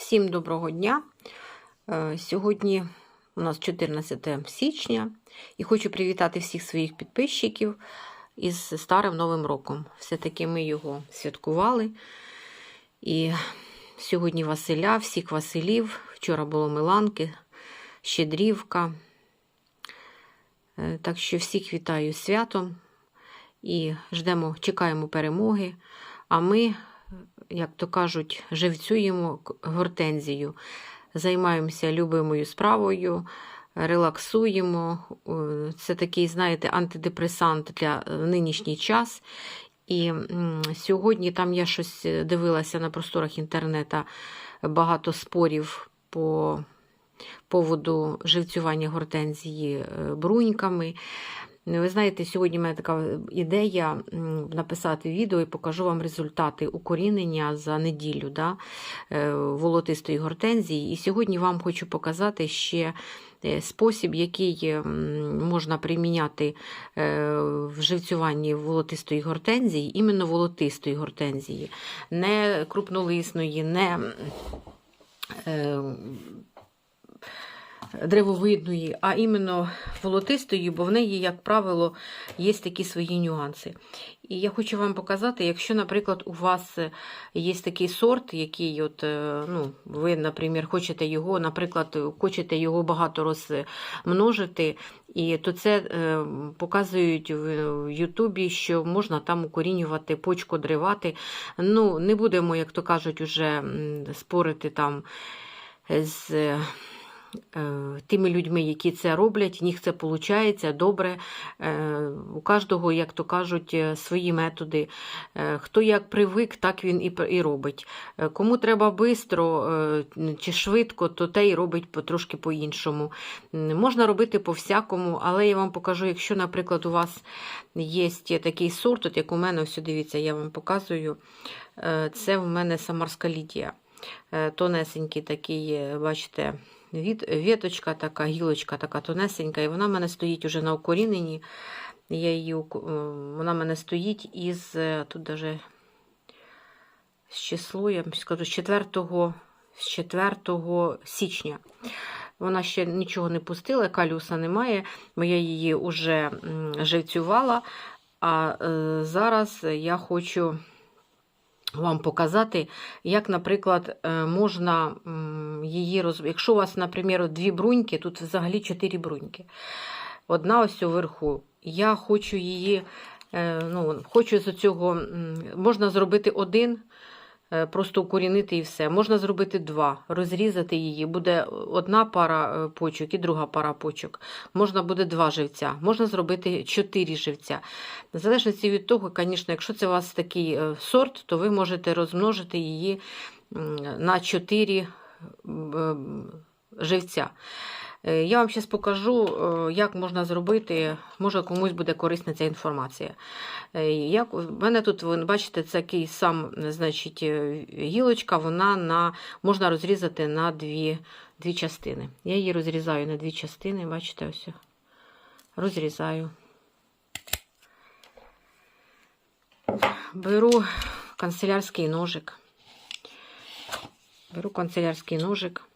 Всім доброго дня. Е, Сьогодні у нас 14 січня і хочу привітати всіх своїх підписчиків із Старим Новим роком. Все-таки ми його святкували. І сьогодні Василя, всіх Василів. Вчора було Миланки, Щедрівка. Е, Так що всіх вітаю святом і ждемо, чекаємо перемоги. А ми як то кажуть, живцюємо гортензію, займаємося любимою справою, релаксуємо. Це такий, знаєте, антидепресант для е, нинішній час. І сьогодні там я щось дивилася на просторах інтернету, багато спорів по поводу живцювання гортензії е, бруньками. Ви знаєте, сьогодні в мене така ідея написати відео і покажу вам результати укорінення за неділю да, е, волотистої гортензії. І сьогодні вам хочу показати ще е, спосіб, який можна приміняти е, в живцюванні волотистої гортензії, іменно волотистої гортензії, не крупнолисної, не е, древовидної, а іменно волотистої, бо в неї, як правило, є такі свої нюанси. І я хочу вам показати, якщо, наприклад, у вас є такий сорт, який от, е, ну, ви, наприклад, хочете його, наприклад, хочете його багато розмножити, і то це е, показують в Ютубі, що можна там укорінювати, почкодривати. Ну, не будемо, як то кажуть, уже спорити там з е, тими людьми, які це роблять, в них це виходить добре. Е, У кожного, як то кажуть, е, свої методи. Е, Хто як привик, так він і, робить. Е, Кому треба швидко чи швидко, то те й робить трошки по-іншому. Можна робити по-всякому, але я вам покажу, якщо, наприклад, у вас є такий сорт, от як у мене, ось дивіться, я вам показую. Е, Це в мене самарська лідія. Е, Тонесенький такий, е, бачите, віточка така, гілочка така тонесенька, і вона в мене стоїть уже на укоріненні. Я її, е, вона в мене стоїть із, е, тут даже з число, я скажу, з 4, з 4 січня. Вона ще нічого не пустила, калюса немає, бо я її вже живцювала. А е, зараз я хочу вам показати, як, наприклад, е, можна її роз... Якщо у вас, наприклад, дві бруньки, тут взагалі чотири бруньки. Одна ось уверху. Я хочу її, е, ну, хочу з цього, можна зробити один, просто укорінити і все. Можна зробити два, розрізати її. Буде одна пара е, почок і друга пара почок. Можна буде два живця, можна зробити чотири живця. В залежності від того, звісно, якщо це у вас такий е, сорт, то ви можете розмножити її на 4 живця. Е, Я вам зараз покажу, е, як можна зробити, може комусь буде корисна ця інформація. Е, Як, в мене тут, ви бачите, це такий сам, значить, гілочка, вона на, можна розрізати на дві, дві частини. Я її розрізаю на дві частини, бачите, ось. Розрізаю. Беру канцелярський ножик. Беру канцелярський ножик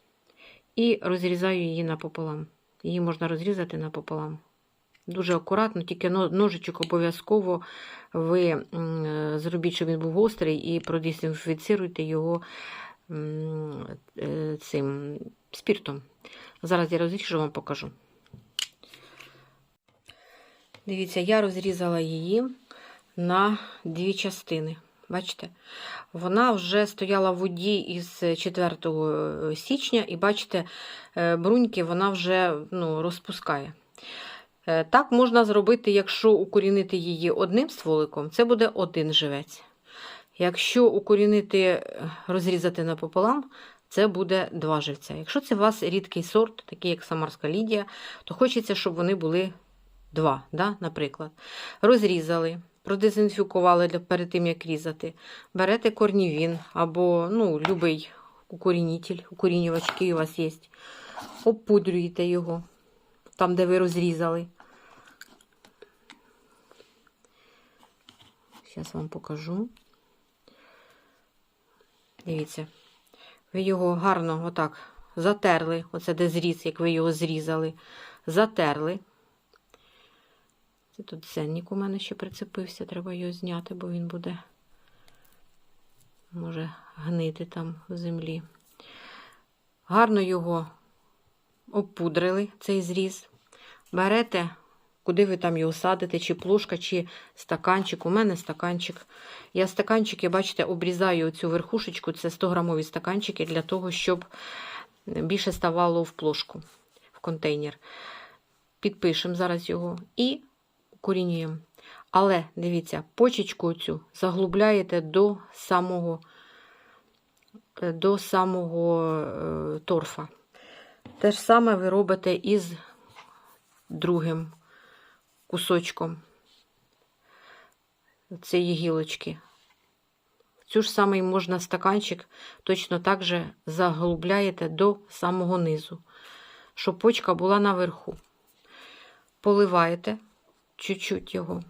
і розрізаю її напополам. Її можна розрізати напополам. Дуже акуратно, тільки ножичок обов'язково ви е, зробіть, щоб він був гострий, і продезінфіцируйте його е, цим спіртом. Зараз я розріжу, вам покажу. Дивіться, я розрізала її на дві частини. Бачите? Вона вже стояла в воді із 4 січня, і бачите, е, бруньки вона вже ну, розпускає. Е, Так можна зробити, якщо укорінити її одним стволиком, це буде один живець. Якщо укорінити, е, розрізати напополам, це буде два живця. Якщо це у вас рідкий сорт, такий як Самарська Лідія, то хочеться, щоб вони були два, да, наприклад. Розрізали, продезінфікували перед тим, як різати. Берете корнівін або ну, любий укорінитель, укорінювач, який у вас є. Обпудрюєте його там, де ви розрізали. Зараз вам покажу. Дивіться, Ви його гарно отак затерли. Оце де зріз, як ви його зрізали. Затерли. Це тут ценник у мене ще прицепився, треба його зняти, бо він буде, може, гнити там в землі. Гарно його обпудрили, цей зріз. Берете, куди ви там його садите, чи плошка, чи стаканчик. У мене стаканчик. Я стаканчики, бачите, обрізаю цю верхушечку, це 100 грамові стаканчики, для того, щоб більше ставало в плошку, в контейнер. Підпишемо зараз його і укорінюємо. Але дивіться, почечку цю заглубляєте до самого, е, до самого е, торфа. Те ж саме ви робите із другим кусочком цієї гілочки. Цю ж самий можна стаканчик точно так же заглубляєте до самого низу, щоб почка була наверху. Поливаєте чуть-чуть його,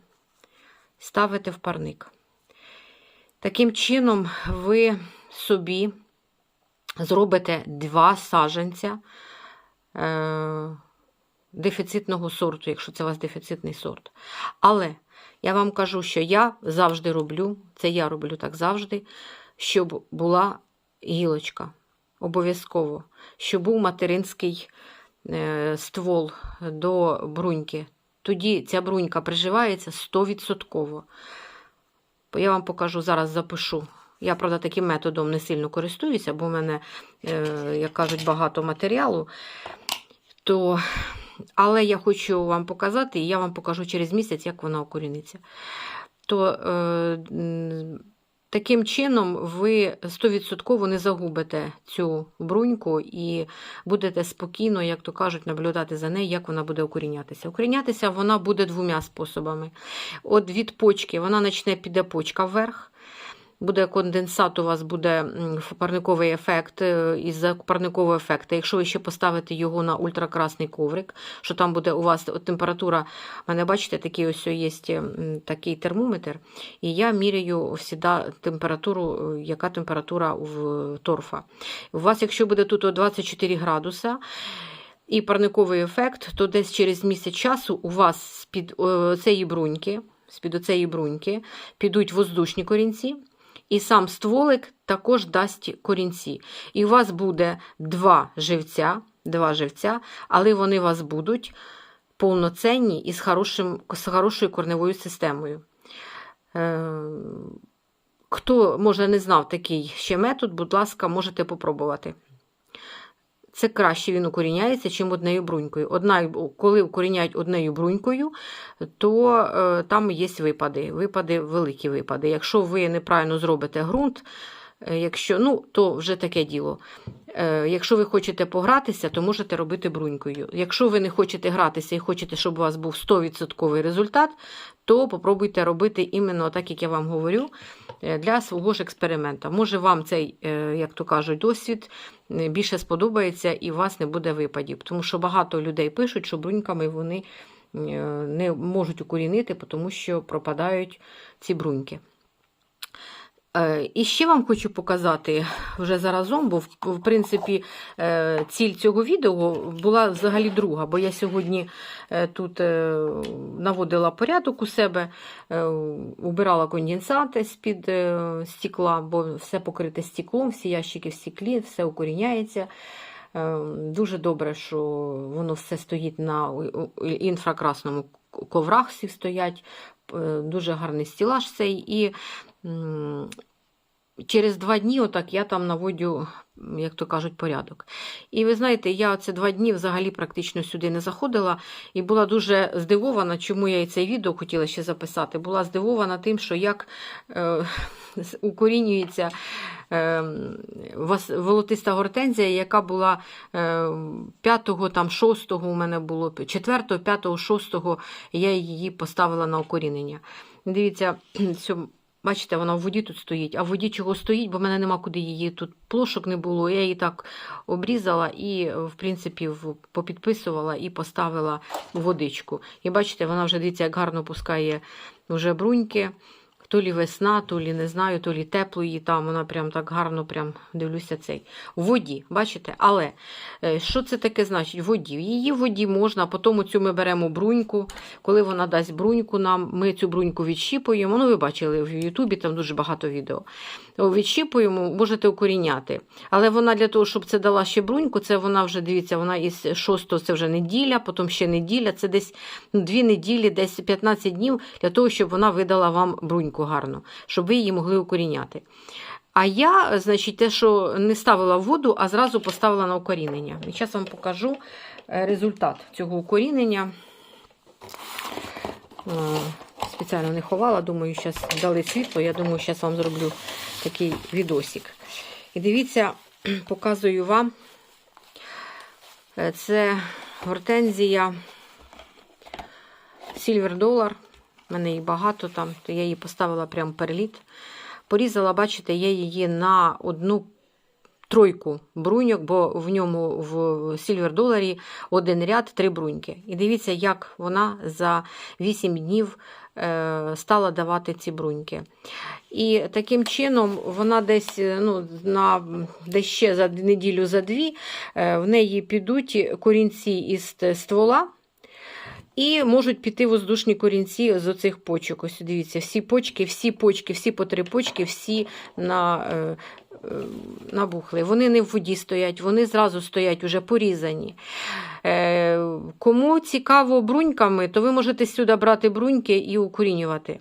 ставите в парник. Таким чином, ви собі зробите два саженця е, дефіцитного сорту, якщо це у вас дефіцитний сорт. Але я вам кажу, що я завжди роблю, це я роблю так завжди, щоб була гілочка. Обов'язково, щоб був материнський е, ствол до бруньки. Тоді ця брунька приживається 100%. Я вам покажу, зараз запишу. Я, правда, таким методом не сильно користуюся, бо в мене, е, як кажуть, багато матеріалу. То... Але я хочу вам показати, і я вам покажу через місяць, як вона окоріниться. То е, таким чином ви 100% не загубите цю бруньку і будете спокійно, як то кажуть, наблюдати за нею, як вона буде укорінятися. Укорінятися вона буде двома способами. От від почки вона почне піде почка вверх. Буде конденсат, у вас буде парниковий ефект, е, із-за парникового ефекту. Якщо ви ще поставите його на ультракрасний коврик, що там буде у вас от температура, в мене, бачите, такий ось є такий термометр, і я міряю всіда температуру, е, яка температура в торфа. У вас, якщо буде тут 24 градуса, і парниковий ефект, то десь через місяць часу у вас з-під цієї бруньки, з-під оцеї бруньки підуть воздушні корінці. І сам стволик також дасть корінці. І у вас буде два живця, два живця, але вони у вас будуть повноцінні і з, хорошим, з хорошою корневою системою. Е, Хто, може, не знав такий ще метод, будь ласка, можете попробувати. Це краще він укоріняється, чим однею брунькою. Одна, Коли укоріняють однею брунькою, то е, там є випади, випади, великі випади. Якщо ви неправильно зробите ґрунт, якщо, ну, то вже таке діло. Е, якщо ви хочете погратися, то можете робити брунькою. Якщо ви не хочете гратися і хочете, щоб у вас був 100% результат, то попробуйте робити іменно так, як я вам говорю, е, для свого ж експеримента. Може, вам цей, е, як то кажуть, досвід більше сподобається і у вас не буде випадів. Тому що багато людей пишуть, що бруньками вони не можуть укорінити, тому що пропадають ці бруньки. Е, і ще вам хочу показати вже заразом, бо, в принципі, е, ціль цього відео була взагалі друга, бо я сьогодні е, тут наводила порядок у себе, убирала конденсати з-під стекла, бо все покрите стеклом, всі ящики в стеклі, все укоріняється. Дуже добре, що воно все стоїть на інфракрасному коврах, всі стоять. Дуже гарний стілаж цей. І Через два дні, отак, я там наводю, як то кажуть, порядок. І ви знаєте, я ці два дні взагалі практично сюди не заходила і була дуже здивована, чому я і це відео хотіла ще записати. Була здивована тим, що як е, укорінюється е, волотиста гортензія, яка була е, 5, там, 6 у мене було, 4, 5, 6 я її поставила на укорінення. Дивіться, Бачите, вона в воді тут стоїть. А в воді чого стоїть, бо в мене нема куди її тут плошок не було. Я її так обрізала і, в принципі, попідписувала і поставила водичку. І бачите, вона вже дивіться, як гарно пускає вже бруньки. То лі весна, то лі не знаю, то лі тепло її там, вона прям так гарно прям дивлюся цей. В воді, бачите? Але е, що це таке значить? В воді. Її в воді можна, а потім цю ми беремо бруньку. Коли вона дасть бруньку нам, ми цю бруньку відщіпуємо. Ну, ви бачили в Ютубі, там дуже багато відео. Відщіпуємо, можете укоріняти. Але вона для того, щоб це дала ще бруньку, це вона вже, дивіться, вона із 6 це вже неділя, потім ще неділя, це десь ну, 2 неділі, десь 15 днів для того, щоб вона видала вам бруньку гарно, щоб ви її могли укоріняти. А я, значить, те, що не ставила воду, а зразу поставила на укорінення. І зараз вам покажу е, результат цього укорінення. Спеціально не ховала, думаю, зараз дали світло. Я думаю, зараз вам зроблю такий відосик. І дивіться, показую вам. Е, Це гортензія Silver Dollar. У мене її багато там, то я її поставила прямо переліт. Порізала, бачите, я її на одну тройку бруньок, бо в ньому в Dollar один ряд, три бруньки. І дивіться, як вона за 8 днів е, стала давати ці бруньки. І таким чином вона десь е, ну, на, десь ще за неділю за дві е, в неї підуть корінці із ствола. І можуть піти воздушні корінці з оцих почок. Ось дивіться, всі почки, всі почки, всі по три почки, всі на, набухли. Вони не в воді стоять, вони зразу стоять уже порізані. Е, кому цікаво бруньками, то ви можете сюди брати бруньки і укорінювати.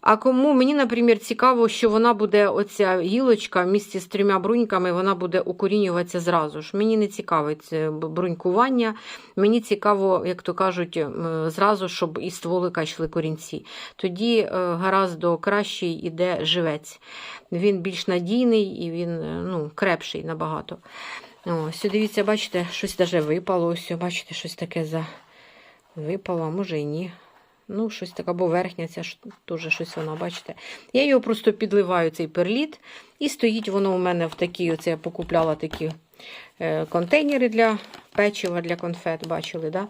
А кому мені, наприклад, цікаво, що вона буде, оця гілочка в місті з трьома бруньками, вона буде укорінюватися зразу ж. Мені не цікавить е, брунькування. Мені цікаво, як то кажуть, зразу, щоб із стволика йшли корінці. Тоді е, гаразд кращий іде живець. Він більш надійний і він е, ну, крепший набагато. Ось, дивіться, бачите, щось даже випало. Ось, бачите, щось таке за... випало, може і ні. Ну, щось таке, або верхня ця теж щось вона, бачите. Я його просто підливаю, цей перліт, і стоїть воно у мене в такій, оце я покупляла такі е, контейнери для печива, для конфет, бачили, да?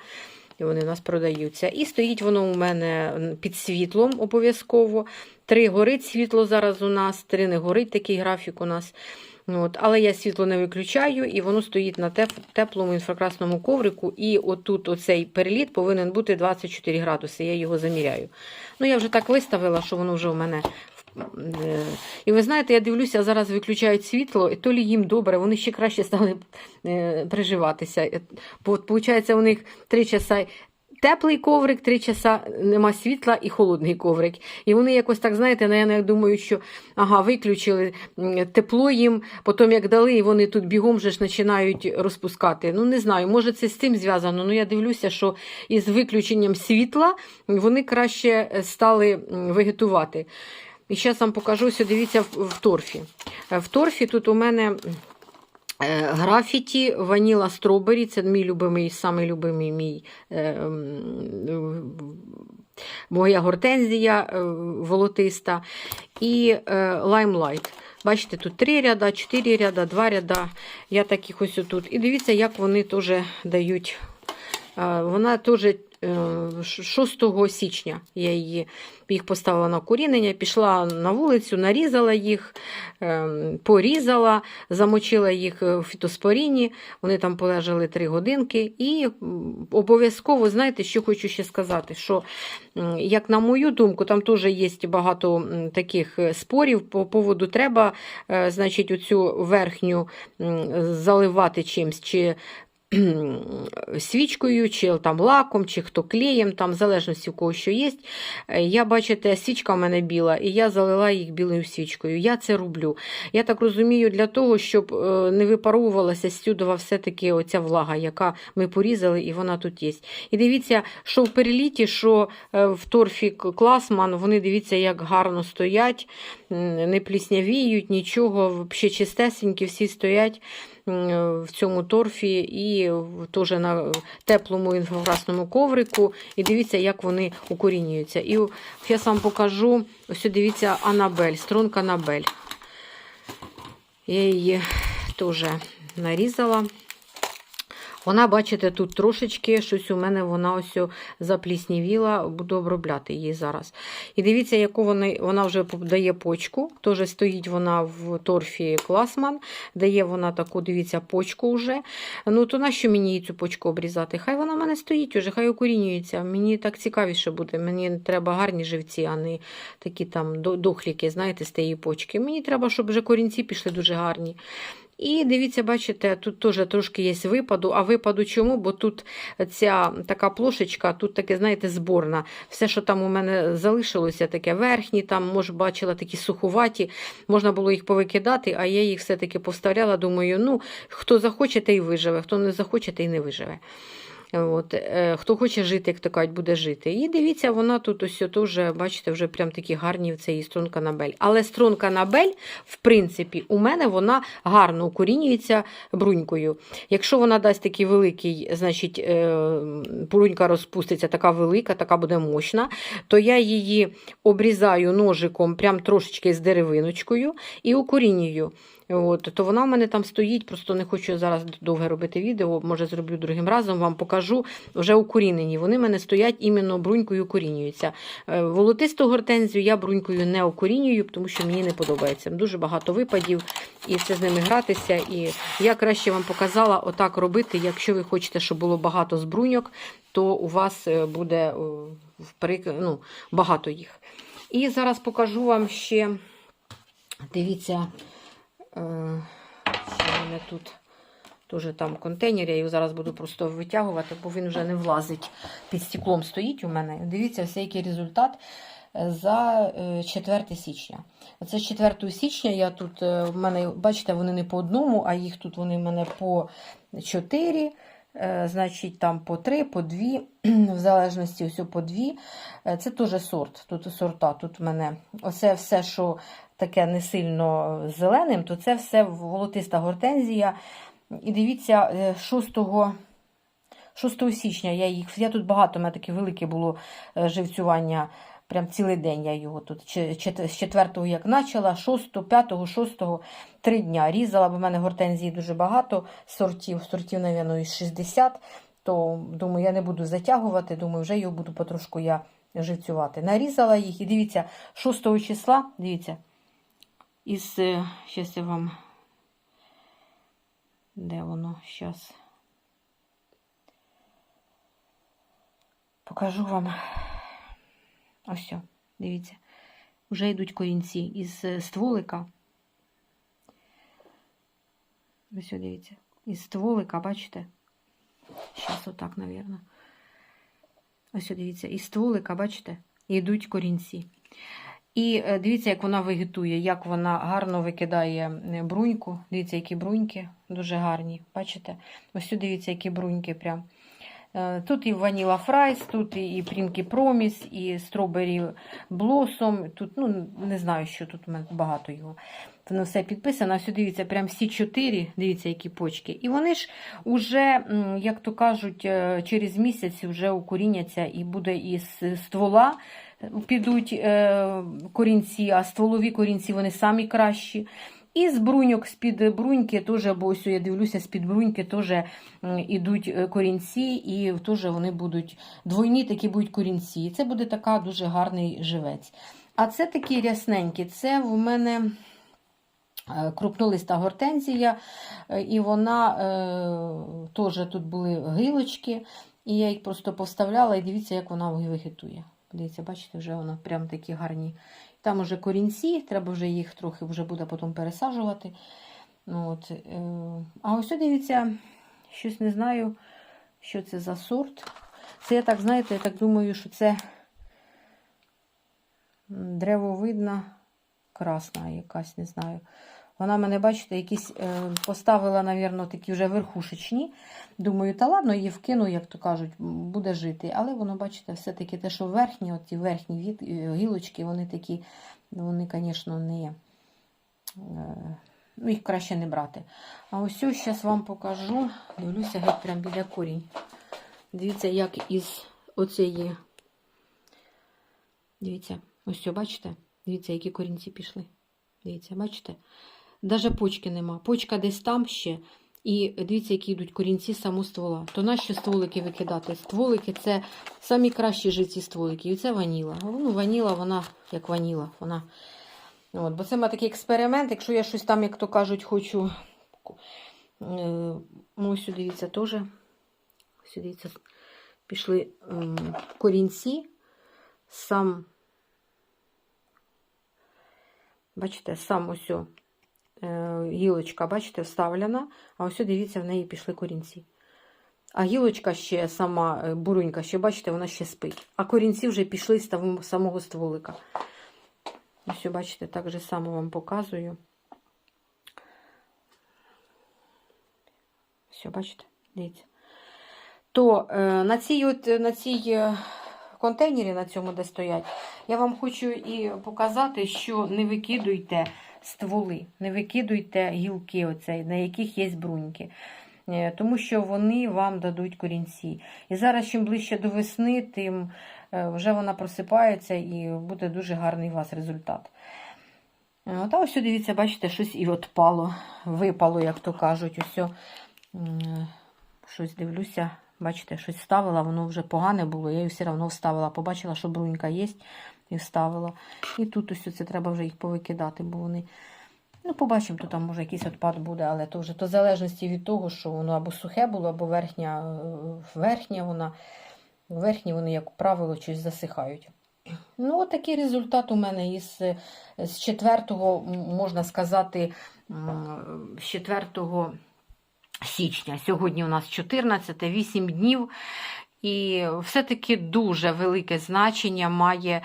І вони у нас продаються. І стоїть воно у мене під світлом обов'язково. Три горить світло зараз у нас, три не горить такий графік у нас. От, але я світло не виключаю, і воно стоїть на теп- теплому інфракрасному коврику. І отут оцей переліт повинен бути 24 градуси. Я його заміряю. Ну, я вже так виставила, що воно вже у мене. е, І ви знаєте, я дивлюся, зараз виключають світло, і то лі їм добре, вони ще краще стали е, приживатися. Е, Бо, виходить, у них 3 часа теплий коврик, 3 часа нема світла і холодний коврик. І вони якось так, знаєте, наверно, я думаю, що ага, виключили тепло їм, потім як дали, і вони тут бігом вже ж починають розпускати. Ну, не знаю, може це з цим зв'язано. Ну, я дивлюся, що із виключенням світла вони краще е, стали вегетувати. І зараз вам покажу, дивіться в, торфі. Е, В торфі тут у мене графіті Ваніла Стробері. Це мій любимий, самий любимий мій е, моя гортензія е, волотиста. І е, лаймлайт. Бачите, тут три ряда, чотири ряда, два ряда. Я таких ось тут. І дивіться, як вони теж дають. Е, Вона теж е, 6 січня я її їх поставила на корінення, пішла на вулицю, нарізала їх, е, порізала, замочила їх в фітоспоріні. Вони там полежали 3 годинки. І обов'язково, знаєте, що хочу ще сказати, що, як на мою думку, там теж є багато таких е, спорів по поводу треба, е, значить, оцю верхню заливати чимсь. чи свічкою, чи там лаком, чи хто клеєм, там в залежності у кого що є. Е, Я, бачите, свічка в мене біла, і я залила їх білою свічкою. Я це роблю. Я так розумію, для того, щоб е, не випаровувалася стюдова все-таки оця влага, яка ми порізали, і вона тут є. І дивіться, що в переліті, що е, в торфі класман, вони дивіться, як гарно стоять, не пліснявіють, нічого, взагалі чистесенькі, всі стоять в цьому торфі і теж на теплому інфракрасному коврику. І дивіться, як вони укорінюються. І я вам покажу, ось дивіться, Анабель, струнка Анабель. Я її теж нарізала. Вона, бачите, тут трошечки щось у мене вона ось запліснівіла, буду обробляти її зараз. І дивіться, яку вона, вона вже дає почку. Теж стоїть вона в торфі Класман, дає вона таку, дивіться, почку вже. Ну, то нащо мені цю почку обрізати? Хай вона в мене стоїть уже, хай укорінюється. Мені так цікавіше буде. Мені треба гарні живці, а не такі там дохліки, знаєте, з тієї почки. Мені треба, щоб вже корінці пішли дуже гарні. І дивіться, бачите, тут теж трошки є випаду. А випаду чому? Бо тут ця така плошечка, тут таке, знаєте, зборна. Все, що там у мене залишилося, таке верхні, там, може, бачила такі сухуваті, можна було їх повикидати, а я їх все-таки повставляла. Думаю, ну, хто захоче, той виживе, хто не захоче, той не виживе. От, е, хто хоче жити, як то кажуть, буде жити. І дивіться, вона тут ось теж, бачите, вже прям такі гарні це і струнка набель. Але струнка набель, в принципі, у мене вона гарно укорінюється брунькою. Якщо вона дасть такий великий, значить, е, брунька розпуститься, така велика, така буде мощна, то я її обрізаю ножиком, прям трошечки з деревиночкою і укорінюю. От, то вона в мене там стоїть, просто не хочу зараз довго робити відео, може зроблю другим разом, вам покажу вже укорінені. Вони в мене стоять іменно брунькою укорінюються. Е, Волотисту гортензію я брунькою не укорінюю, тому що мені не подобається. Дуже багато випадів, і це з ними гратися. І я краще вам показала отак робити, якщо ви хочете, щоб було багато збруньок, то у вас е, буде ну, багато їх. І зараз покажу вам ще, дивіться. Е, Ще в мене тут теж там контейнер, я його зараз буду просто витягувати, бо він вже не влазить. Під стеклом стоїть у мене. Дивіться, все який результат е, за е, 4 січня. Оце з 4 січня я тут, е, в мене, бачите, вони не по одному, а їх тут вони в мене по 4. Е, Значить, там по 3, по 2, в залежності ось по 2. Е, Це теж сорт. Тут сорта. Тут в мене оце все, що таке не сильно зеленим, то це все волотиста гортензія. І дивіться, е, 6, 6 січня я їх. Я тут багато, у мене таке велике було живцювання. Прям цілий день я його тут з 4 як почала, 6, 5, 6, 3 дня різала, бо в мене гортензії дуже багато сортів, сортів, мабуть, із 60. То думаю, я не буду затягувати, думаю, вже його буду потрошку я живцювати. Нарізала їх і дивіться, 6 числа, дивіться, із, зараз я вам, де воно, зараз, покажу вам, ось, дивіться, вже йдуть корінці із е, стволика, ось, дивіться, із стволика, бачите, зараз отак, мабуть, ось, дивіться, із стволика, бачите, йдуть корінці. І е, дивіться, як вона вегетує, як вона гарно викидає е, бруньку. Дивіться, які бруньки дуже гарні. Бачите? Ось дивіться, які бруньки прям. Е, Тут і ваніла фрайс, тут і Прінкі Проміс, і Стробері Блосом. Тут, ну, не знаю, що тут у мене багато його. Воно все підписано. Ось дивіться, прям всі чотири, дивіться, які почки. І вони ж уже, як то кажуть, е, через місяць вже укоріняться і буде із ствола підуть е, корінці, а стволові корінці вони самі кращі. І з бруньок, з-під бруньки теж, бо ось я дивлюся, з-під бруньки теж ідуть е, корінці, і теж вони будуть двойні такі будуть корінці. І це буде така дуже гарний живець. А це такі рясненькі, це в мене е, крупнолиста гортензія, е, і вона е, теж тут були гилочки, і я їх просто поставляла, і дивіться, як вона вегетує. Дивіться, бачите, вже воно прям такі гарні. Там уже корінці, треба вже їх трохи вже буде потім пересаджувати. Ну, от, е, а ось дивіться, щось не знаю, що це за сорт. Це я так, знаєте, я так думаю, що це древовидна красна якась, не знаю. Вона мене, бачите, якісь е, поставила, навірно, такі вже верхушечні. Думаю, та ладно, її вкину, як то кажуть, буде жити. Але воно, бачите, все-таки те, що верхні, от ті верхні е, гілочки, вони такі, вони, звісно, не. Е, ну, їх краще не брати. А ось зараз вам покажу. Дивлюся, геть прям біля корінь. Дивіться, як із оцеї. Дивіться, ось бачите? Дивіться, які корінці пішли. Дивіться, бачите? Даже почки нема. Почка десь там ще. І дивіться, які йдуть корінці з самого ствола. То нащо стволики викидати? Стволики це самі кращі живці стволики. І це ваніла. Ну, ваніла, вона як ваніла. Вона... От, бо це має такий експеримент. Якщо я щось там, як то кажуть, хочу. Е, ну, ось дивіться, теж. Ось дивіться, пішли ем, корінці. Сам, бачите, сам ось гілочка, бачите, вставлена, а ось дивіться, в неї пішли корінці. А гілочка ще сама е, бурунька, ще бачите, вона ще спить. А корінці вже пішли з самого стволика. Ось, бачите, так же само вам показую. Все, бачите, дивіться. То е, на цій от, на цій е, контейнері, на цьому, де стоять, я вам хочу і показати, що не викидуйте стволи, не викидуйте гілки, оцей, на яких є бруньки. Е, Тому що вони вам дадуть корінці. І зараз, чим ближче до весни, тим е, вже вона просипається і буде дуже гарний у вас результат. Е, Та ось дивіться, бачите, щось і отпало, випало, як то кажуть. Ось щось дивлюся, бачите, щось вставила, воно вже погане було, я її все одно вставила. Побачила, що брунька є, і вставила. І тут ось це треба вже їх повикидати, бо вони. Ну, побачимо, то там може якийсь відпад буде, але то вже то в залежності від того, що воно або сухе було, або верхня, е, верхня вона. Верхні вони, як правило, щось засихають. Ну, от результат у мене із з 4, можна сказати, з 4 січня. Сьогодні у нас 14, 8 днів. І все-таки дуже велике значення має е,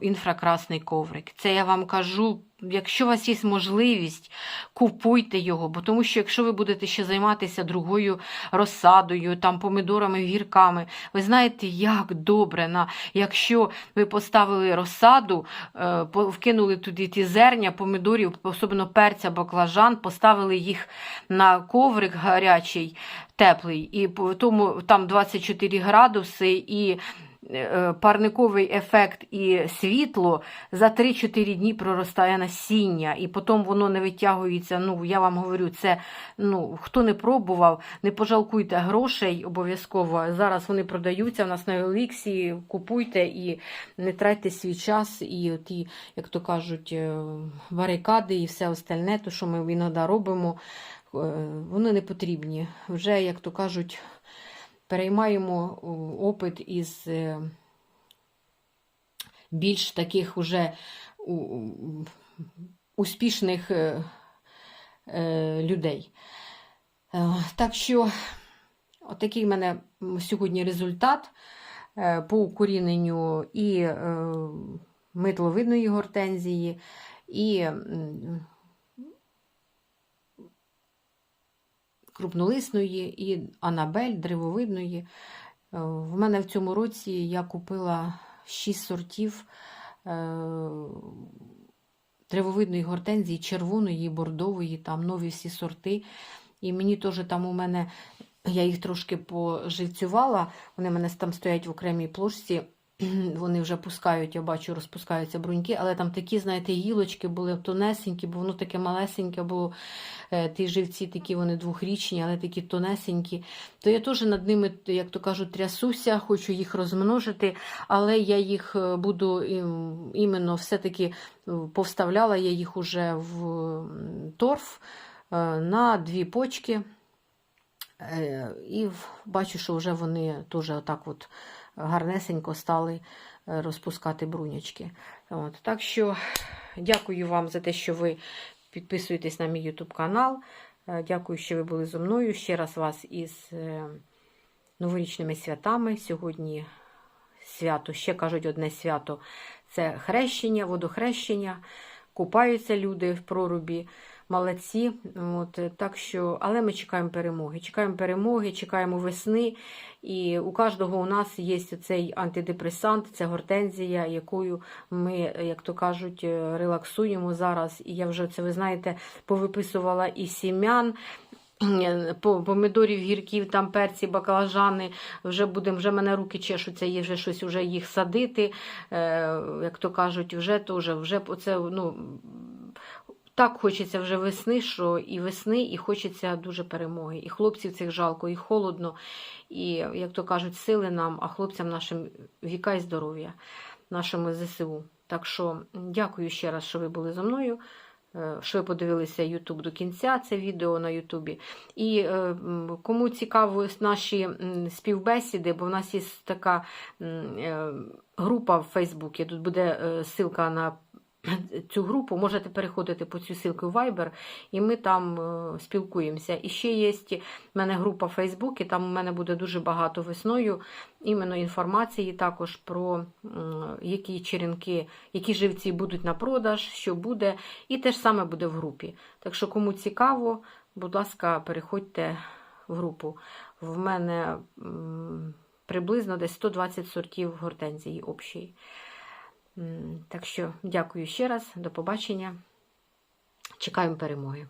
інфракрасний коврик. Це я вам кажу, якщо у вас є можливість, купуйте його, бо тому що якщо ви будете ще займатися другою розсадою, там помидорами, гірками, ви знаєте, як добре, на, якщо ви поставили розсаду, е, вкинули туди ті зерня, помидорів, особливо перця, баклажан, поставили їх на коврик гарячий, теплий, і тому там 24 градуси, і парниковий ефект і світло за 3-4 дні проростає насіння, і потім воно не витягується. Ну, я вам говорю, це ну, хто не пробував, не пожалкуйте грошей обов'язково. Зараз вони продаються в нас на Еліксі, купуйте і не тратьте свій час, і ті, як то кажуть, е, барикади і все остальне, то, що ми іноді робимо, е, вони не потрібні. Вже, як то кажуть, переймаємо опит із е, більш таких уже успішних е, е, людей. Е, Так що, отакий в мене сьогодні результат е, по укоріненню і е, митловидної гортензії, і крупнолисної, і анабель древовидної. Е, В мене в цьому році я купила 6 сортів е, древовидної гортензії, червоної, бордової, там нові всі сорти. І мені теж там у мене, я їх трошки поживцювала, вони в мене там стоять в окремій плошці. Вони вже пускають, я бачу, розпускаються бруньки, але там такі, знаєте, гілочки були тонесенькі, бо воно таке малесеньке було. Е, Ті живці такі вони двохрічні, але такі тонесенькі. То я теж над ними, як то кажуть, трясуся, хочу їх розмножити, але я їх е, буду іменно все-таки е, повставляла я їх уже в торф на дві почки. І бачу, що вже вони теж отак от гарнесенько стали е, розпускати брунячки. От. Так що дякую вам за те, що ви підписуєтесь на мій YouTube канал. Е, Дякую, що ви були зі мною. Ще раз вас із е, новорічними святами. Сьогодні свято, ще кажуть, одне свято це хрещення, водохрещення. Купаються люди в прорубі, молодці. От, е, так що, але ми чекаємо перемоги. Чекаємо перемоги, чекаємо весни. І у кожного у нас є цей антидепресант, це гортензія, якою ми, як то кажуть, е, релаксуємо зараз. І я вже це, ви знаєте, повиписувала і сім'ян. е, по- Помидорів, гірків, там перці, баклажани, вже будемо, вже мене руки чешуться, є вже щось вже їх садити. Як то кажуть, вже теж, вже оце, ну, так хочеться вже весни, що і весни, і хочеться дуже перемоги. І хлопців цих жалко, і холодно, і, як то кажуть, сили нам, а хлопцям нашим віка і здоров'я, нашому ЗСУ. Так що дякую ще раз, що ви були зі мною. е, Що ви подивилися YouTube до кінця, це відео на Ютубі. І е, кому цікаво наші співбесіди, бо в нас є така е, група в Фейсбуці, тут буде ссылка на цю групу, можете переходити по цю ссылку Viber, і ми там е, спілкуємося. І ще є в мене група в Фейсбуці, там у мене буде дуже багато весною іменно інформації також про які черенки, які живці будуть на продаж, що буде, і те ж саме буде в групі. Так що, кому цікаво, будь ласка, переходьте в групу. В мене приблизно десь 120 сортів гортензії общої. Так що дякую ще раз, до побачення. Чекаємо перемоги.